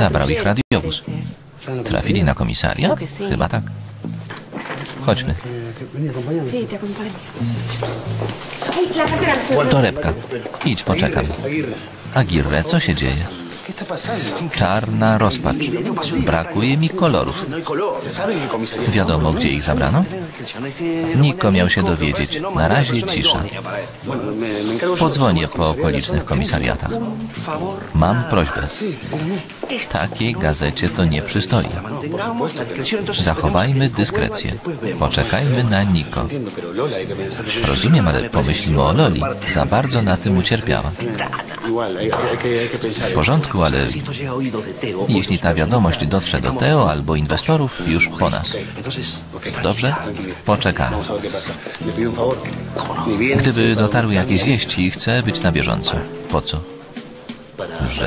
Zabrał ich radiowóz. Trafili na komisariat? Chyba tak. Chodźmy. Torebka. Idź, poczekam. Aguirre, co się dzieje? Czarna rozpacz. Brakuje mi kolorów. Wiadomo, gdzie ich zabrano? Niko miał się dowiedzieć. Na razie cisza. Podzwonię po okolicznych komisariatach. Mam prośbę. Takiej gazecie to nie przystoi. Zachowajmy dyskrecję. Poczekajmy na Niko. Rozumiem, ale pomyślmy o Loli. Za bardzo na tym ucierpiała. W porządku, ale jeśli ta wiadomość dotrze do Teo albo inwestorów, już po nas. Dobrze? Poczekamy. Gdyby dotarły jakieś wieści, chcę być na bieżąco. Po co?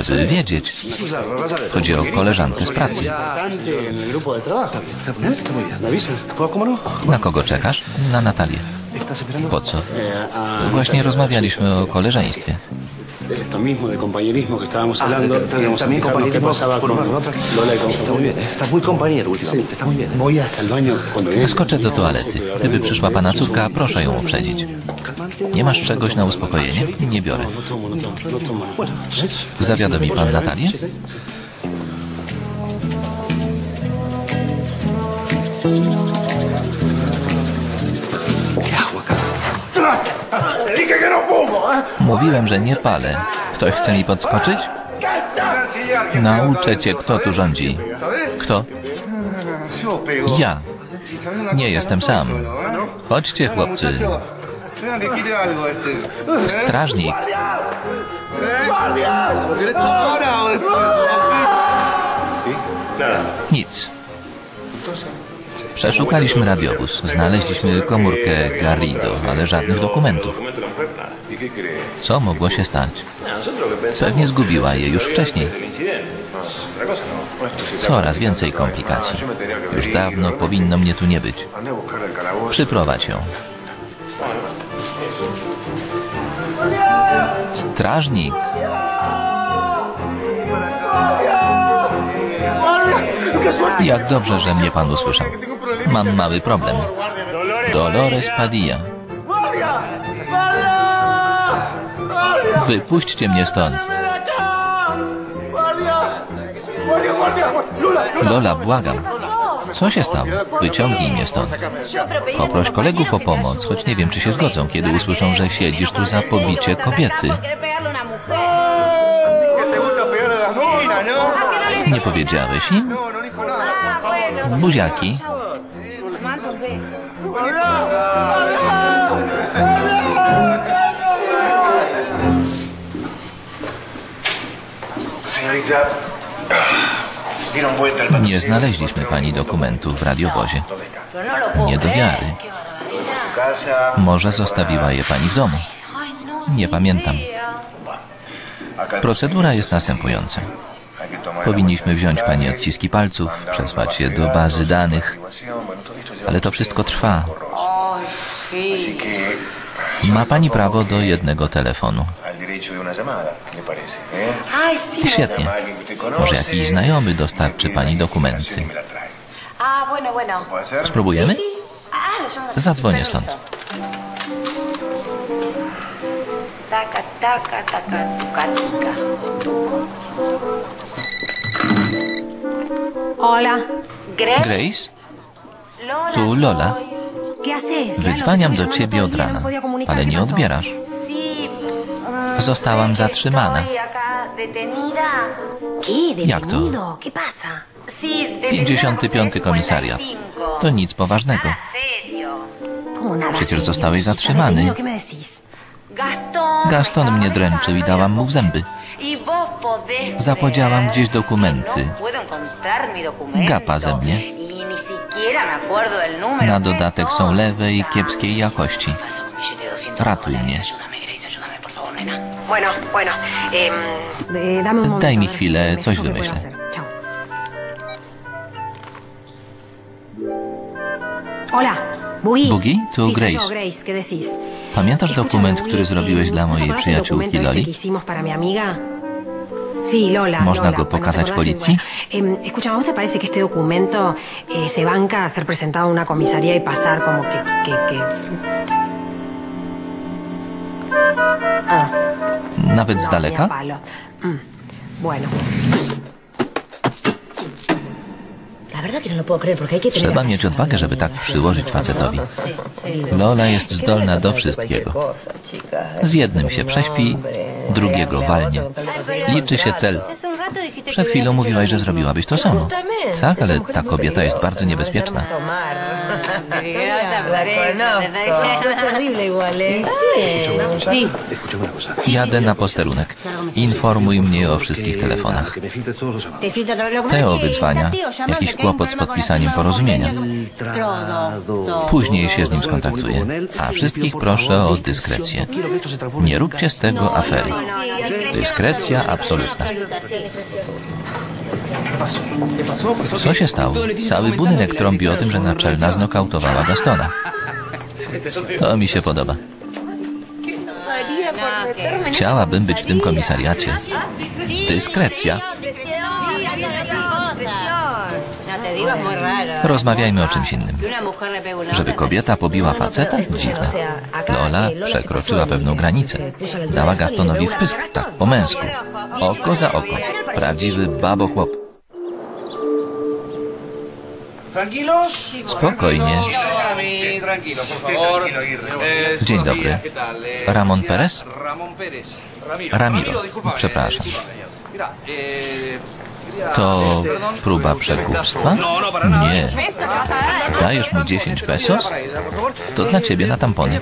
Żeby wiedzieć. Chodzi o koleżankę z pracy. Na kogo czekasz? Na Natalię. Po co? Właśnie rozmawialiśmy o koleżeństwie. Esto mismo de compañerismo que estábamos hablando, También qué pasaba por con otra. Lola y con Está muy bien, estás muy compañero últimamente, está muy bien. Voy hasta el baño cuando viene. Skoczę do toalety. Gdyby przyszła pana córka, proszę ją uprzedzić. Nie masz czegoś na uspokojenie? Nie biorę. No no no. Zawiadomi pan Natalię? Mówiłem, że nie palę. Ktoś chce mi podskoczyć? Nauczę cię, kto tu rządzi. Kto? Ja. Nie jestem sam. Chodźcie, chłopcy. Strażnik. Nic. Przeszukaliśmy radiowóz. Znaleźliśmy komórkę Garrido, ale żadnych dokumentów. Co mogło się stać? Pewnie zgubiła je już wcześniej. Coraz więcej komplikacji. Już dawno powinno mnie tu nie być. Przyprowadź ją. Strażnik. Jak dobrze, że mnie pan usłyszał. Mam mały problem. Dolores Padilla. Wypuśćcie mnie stąd. Lola, błagam. Co się stało? Wyciągnij mnie stąd. Poproś kolegów o pomoc, choć nie wiem, czy się zgodzą, kiedy usłyszą, że siedzisz tu za pobicie kobiety. Nie powiedziałeś im? Buziaki. Nie znaleźliśmy pani dokumentów w radiowozie. Nie do wiary. Może zostawiła je pani w domu. Nie pamiętam. Procedura jest następująca. Powinniśmy wziąć pani odciski palców, przesłać je do bazy danych, ale to wszystko trwa. Ma pani prawo do jednego telefonu. Al derecho de una llamada, ¿qué le parece? ¿Eh? Świetnie. Może jakiś znajomy dostarczy pani dokumenty. Spróbujemy? Zadzwonię stąd. Hola, Grace. Tu Lola. Wydzwaniam do ciebie od rana, ale nie odbierasz. Zostałam zatrzymana. Jak to? ¿Detenido? ¿Qué pasa? Sí, detenida 55 con komisariat. 55. To nic poważnego. Nada serio. ¿Cómo nada Przecież zostałeś ¿Estás zatrzymany. Gaston. Mnie dręczył i dałam mu w zęby. Zapodziałam gdzieś dokumenty. Gapa ze mnie. Na dodatek są lewe i kiepskiej jakości. Ratuj mnie. Bueno, bueno. em, eh, dame un momento. Daj mi a ver, chwilę, me coś fijo qué puedo wymyślę. hacer. Chao. Hola, Boogie. Boogie, tu Sí, soy Grace. yo, Grace, ¿qué decís? Pamiętasz Escúchame, dokument, Boogie, który zrobiłeś em, dla ¿no te mojej acuerdas del przyjaciółki documento este Loli? que hicimos para mi amiga? Sí, Lola. Można Lola, go bueno, pokazać ¿te acordás? policji? Bueno, em, escucha, ¿a vos te parece que este documento eh, se banca a ser presentado a una comisaría y pasar como que... que, que... hay que tener... Trzeba mieć odwagę, żeby tak przyłożyć facetowi. Lola jest zdolna do wszystkiego. Z jednym się prześpi, drugiego walnie. Liczy się cel. Przed chwilą mówiłaś, że zrobiłabyś to samo. Tak, ale ta kobieta jest bardzo niebezpieczna. Jadę na posterunek. Informuj mnie o wszystkich telefonach. Teo wydzwania. Jakiś kłopot z podpisaniem porozumienia. Później się z nim skontaktuję. A wszystkich proszę o dyskrecję. Nie róbcie z tego afery. Dyskrecja absolutna. Co się stało? Cały budynek trąbi o tym, że naczelna znokautowała Gastona. To mi się podoba. Chciałabym być w tym komisariacie. Dyskrecja. Rozmawiajmy o czymś innym. Żeby kobieta pobiła faceta? Dziwne. Lola przekroczyła pewną granicę. Dała Gastonowi wpysk, tak po męsku. Oko za oko. Prawdziwy babochłop. ¿Tranquilos? Spokojnie. Eh, Dzień dobry. Eh, Ramon. Perez? Ramiro. Przepraszam. eh, quería To próba przekupstwa? No, no. Nie. Dajesz mu 10 pesos? To dla ciebie na tampony.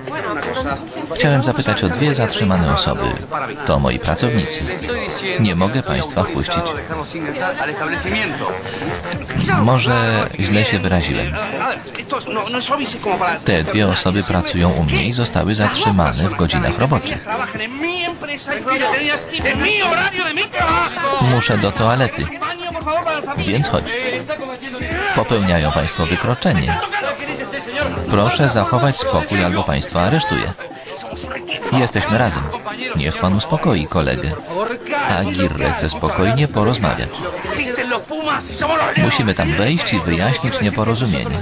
Chciałem zapytać o dwie zatrzymane osoby. To moi pracownicy. Nie mogę państwa wpuścić. Może źle się wyraziłem. Te dwie osoby pracują u mnie i zostały zatrzymane w godzinach roboczych. Muszę do toalety, więc chodź. Popełniają państwo wykroczenie. Proszę zachować spokój albo państwa aresztuję. Jesteśmy razem. Niech pan uspokoi kolegę. Aguirre chce spokojnie porozmawiać. Musimy tam wejść i wyjaśnić nieporozumienie.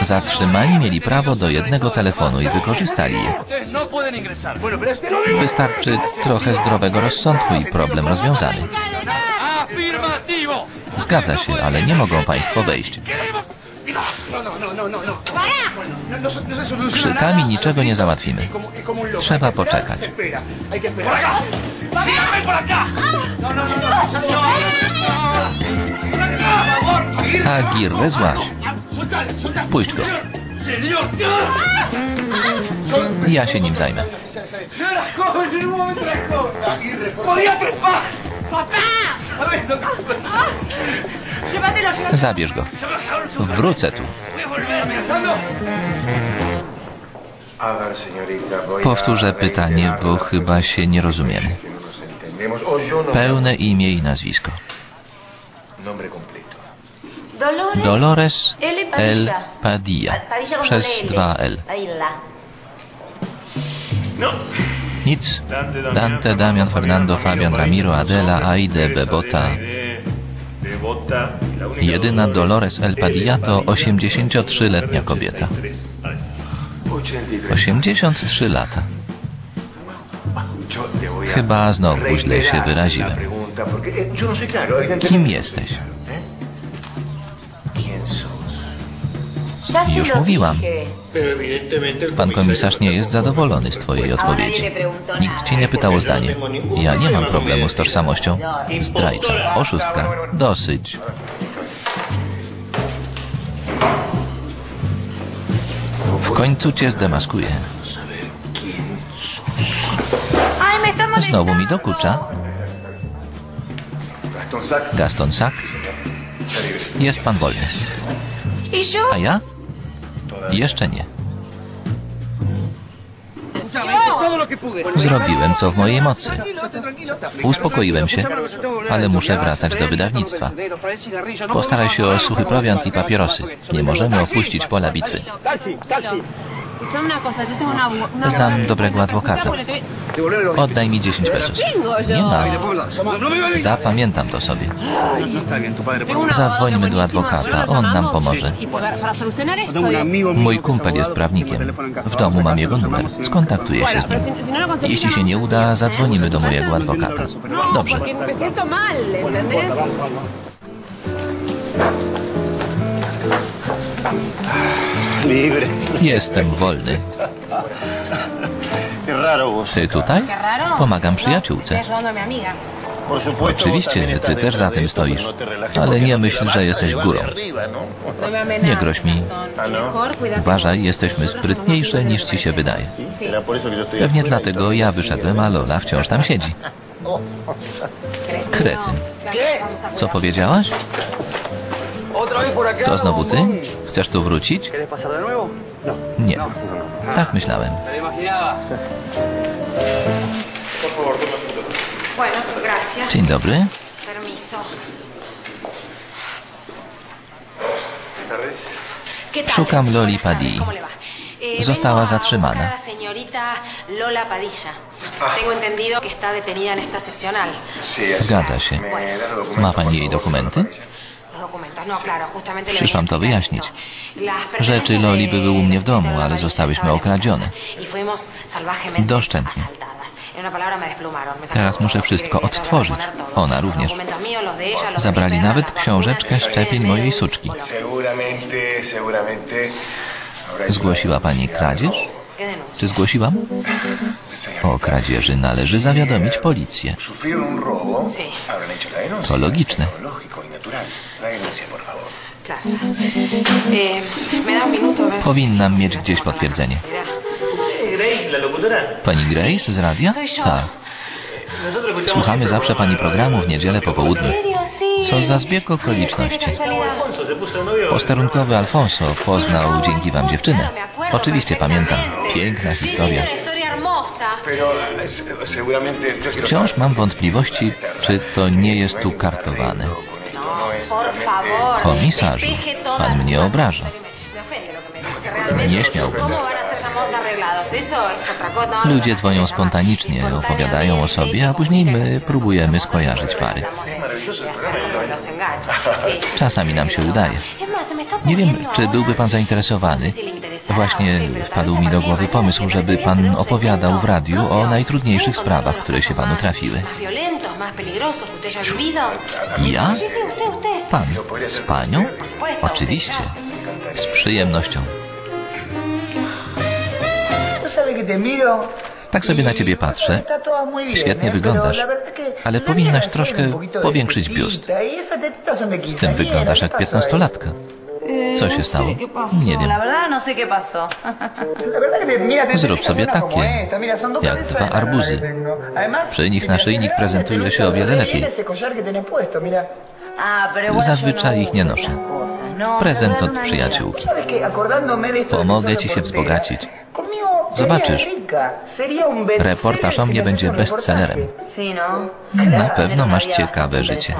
Zatrzymani mieli prawo do jednego telefonu i wykorzystali je. Wystarczy trochę zdrowego rozsądku i problem rozwiązany. Zgadza się, ale nie mogą państwo wejść. Krzykami niczego nie załatwimy. Trzeba poczekać. Síganme por acá. No, no, no, no. no. Aguirre. Puść go. Ja się nim zajmę. Zabierz go. Wrócę tu. Powtórzę pytanie, bo chyba się nie rozumiemy. Pełne imię i nazwisko. Dolores L. Padilla. Przez dwa L. Nic. Dante, Damian, Fernando, Fabian, Ramiro, Adela, Aide, Bebota. Jedyna Dolores El Padilla to 83-letnia kobieta. 83. 83 lata. Chyba znowu źle się wyraziłem. Kim jesteś? Już mówiłam. Pan komisarz nie jest zadowolony z twojej odpowiedzi. Nikt cię nie pytał o zdanie. Ja nie mam problemu z tożsamością. Zdrajca, oszustka. Dosyć. W końcu cię zdemaskuję. Znowu mi dokucza. Gaston Sack. Jest pan wolny. A ja? Jeszcze nie. Zrobiłem co w mojej mocy. Uspokoiłem się, ale muszę wracać do wydawnictwa. Postaraj się o suchy prowiant i papierosy. Nie możemy opuścić pola bitwy. Znam dobrego adwokata. Oddaj mi 10 pesos. Nie ma. Zapamiętam to sobie. Zadzwońmy do adwokata, on nam pomoże. Mój kumpel jest prawnikiem. W domu mam jego numer. Skontaktuję się z nim. Jeśli się nie uda, zadzwonimy do mojego adwokata. No, Dobrze. porque Jestem wolny. Ty tutaj? Pomagam przyjaciółce. Oczywiście, ty też za tym stoisz. Ale nie myśl, że jesteś górą. Nie groź mi. Uważaj, jesteśmy sprytniejsze niż ci się wydaje. Pewnie dlatego ja wyszedłem, a Lola wciąż tam siedzi. Kretyn. Co powiedziałaś? To znowu ty? Chcesz tu wrócić? Nie. Tak myślałem. Dzień dobry. Szukam Loli Padilla. Została zatrzymana. Zgadza się. ¿Me da los documentos, Ma pani jej dokumenty? Przyszłam venía a to wyjaśnić. Rzeczy Loli były u mnie w domu, ale zostałyśmy okradzione. Y Doszczętnie. Teraz muszę wszystko odtworzyć. Ona również. Zabrali nawet książeczkę szczepień mojej suczki. Zgłosiła pani kradzież? Czy zgłosiłam? O kradzieży należy zawiadomić policję. To logiczne. Natural. La denuncia, por favor. Ver. Powinnam mieć gdzieś potwierdzenie. Pani Grace z radia? Tak. Słuchamy zawsze pani programu w niedzielę po południu. Co za zbieg okoliczności. Posterunkowy Alfonso poznał dzięki wam dziewczynę. Oczywiście pamiętam. Piękna historia. eh, Wciąż mam wątpliwości, czy to nie jest tu kartowane. Komisarzu, pan mnie obraża. Nie śmiałbym. No, Ludzie no, dzwonią no, spontanicznie, opowiadają o sobie, a później my próbujemy skojarzyć pary. Czasami nam się udaje. Nie wiem, czy byłby pan zainteresowany. No Właśnie wpadł mi do głowy pomysł, żeby pan opowiadał w radiu o najtrudniejszych sprawach, które się panu trafiły. Más peligrosos que usted haya vivido. Ja? Sí, sí, usted, usted. Pan. Z panią? Oczywiście. Z przyjemnością. ¿No? Tak sobie na ciebie patrzę. Świetnie ¿eh? wyglądasz. Ale powinnaś troszkę powiększyć biust. y Z tym wyglądasz ¿qué jak piętnastolatka. Co się stało? Nie wiem. No Zrób sobie takie, jak dwa arbuzy. Przy nich naszyjnik prezentuje się o wiele lepiej. Ah, Zazwyczaj no ich nie noszę. No, Prezent od przyjaciółki. Pomogę ci się wzbogacić. Zobaczysz. Reportaż o mnie będzie bestsellerem. Na pewno masz ciekawe życie.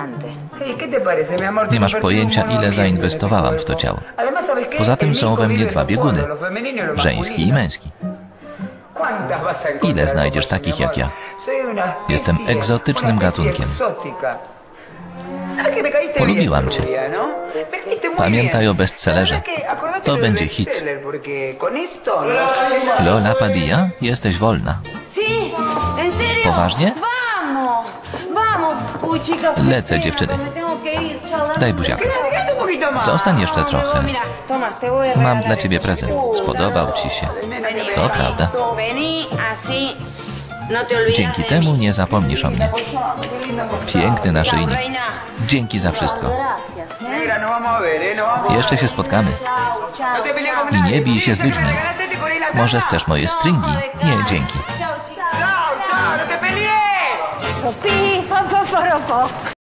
Nie masz pojęcia, ile zainwestowałam w to ciało. Poza tym są we mnie dwa bieguny. Żeński i męski. ¿Cuántas vas a encontrar Ile znajdziesz takich jak ja? Jestem egzotycznym gatunkiem. Polubiłam cię. Pamiętaj o bestsellerze. To będzie hit. Lola Padilla, jesteś wolna. Poważnie? Lecę, dziewczyny. Daj buziaka. Más. Zostań jeszcze trochę. Mam dla ciebie prezent. Spodobał ci się. To prawda. No Dzięki temu nie zapomnisz o mnie. Piękny naszyjnik. Dzięki za wszystko. Gracias, ¿eh? A Jeszcze się spotkamy. No I nie bij się z ludźmi. Może chcesz moje stringi? Nie, dzięki.